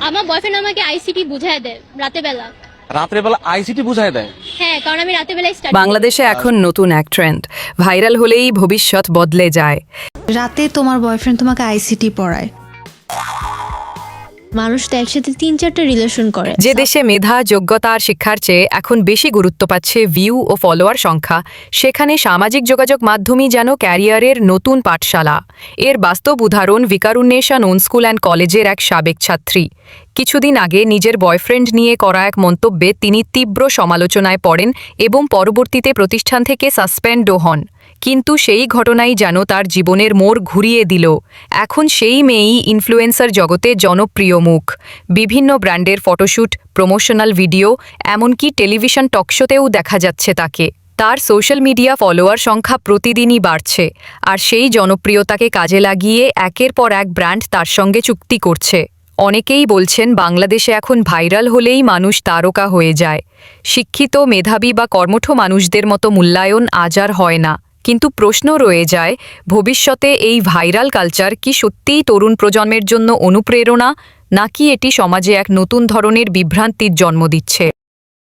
আমার বয়ফ্রেন্ড আমাকে আইসিটি বুঝায় দেয় রাতে বেলা রাত্রে বেলা আইসিটি বুঝায় দেয়? হ্যাঁ কারণ আমি রাতে বেলায় স্টাডি বাংলাদেশে এখন নতুন এক ট্রেন্ড ভাইরাল হলেই ভবিষ্যৎ বদলে যায়। রাতে তোমার বয়ফ্রেন্ড তোমাকে আইসিটি পড়ায়। মানুষ তো একসাথে তিন চারটা রিলেশন করে। যে দেশে মেধা, যোগ্যতা আর শিক্ষার চেয়ে এখন বেশি গুরুত্ব পাচ্ছে ভিউ ও ফলোয়ার সংখ্যা, সেখানে সামাজিক যোগাযোগ মাধ্যমই যেন ক্যারিয়ারের নতুন পাঠশালা। এর বাস্তব উদাহরণ ভিকারুন্নেশা নন স্কুল অ্যান্ড কলেজের এক সাবেক ছাত্রী। কিছুদিন আগে নিজের বয়ফ্রেন্ড নিয়ে করা এক মন্তব্যে তিনি তীব্র সমালোচনায় পড়েন এবং পরবর্তীতে প্রতিষ্ঠান থেকে সাসপেন্ডও হন। কিন্তু সেই ঘটনাই যেন তার জীবনের মোড় ঘুরিয়ে দিল। এখন সেই মেয়েই ইনফ্লুয়েন্সার জগতে জনপ্রিয় মুখ। বিভিন্ন ব্র্যান্ডের ফটোশ্যুট প্রমোশনাল ভিডিও এমনকি টেলিভিশন টকশোতেও দেখা যাচ্ছে তাকে। তার সোশ্যাল মিডিয়া ফলোয়ার সংখ্যা প্রতিদিনই বাড়ছে। আর সেই জনপ্রিয়তাকে কাজে লাগিয়ে একের পর এক ব্র্যান্ড তার সঙ্গে চুক্তি করছে। অনেকেই বলছেন, বাংলাদেশে এখন ভাইরাল হলেই মানুষ তারকা হয়ে যায়। শিক্ষিত, মেধাবী বা কর্মঠ মানুষদের মতো মূল্যায়ন আজ আর হয় না। কিন্তু প্রশ্ন রয়ে যায়, ভবিষ্যতে এই ভাইরাল কালচার কি সত্যিই তরুণ প্রজন্মের জন্য অনুপ্রেরণা? নাকি এটি সমাজে এক নতুন ধরনের বিভ্রান্তির জন্ম দিচ্ছে?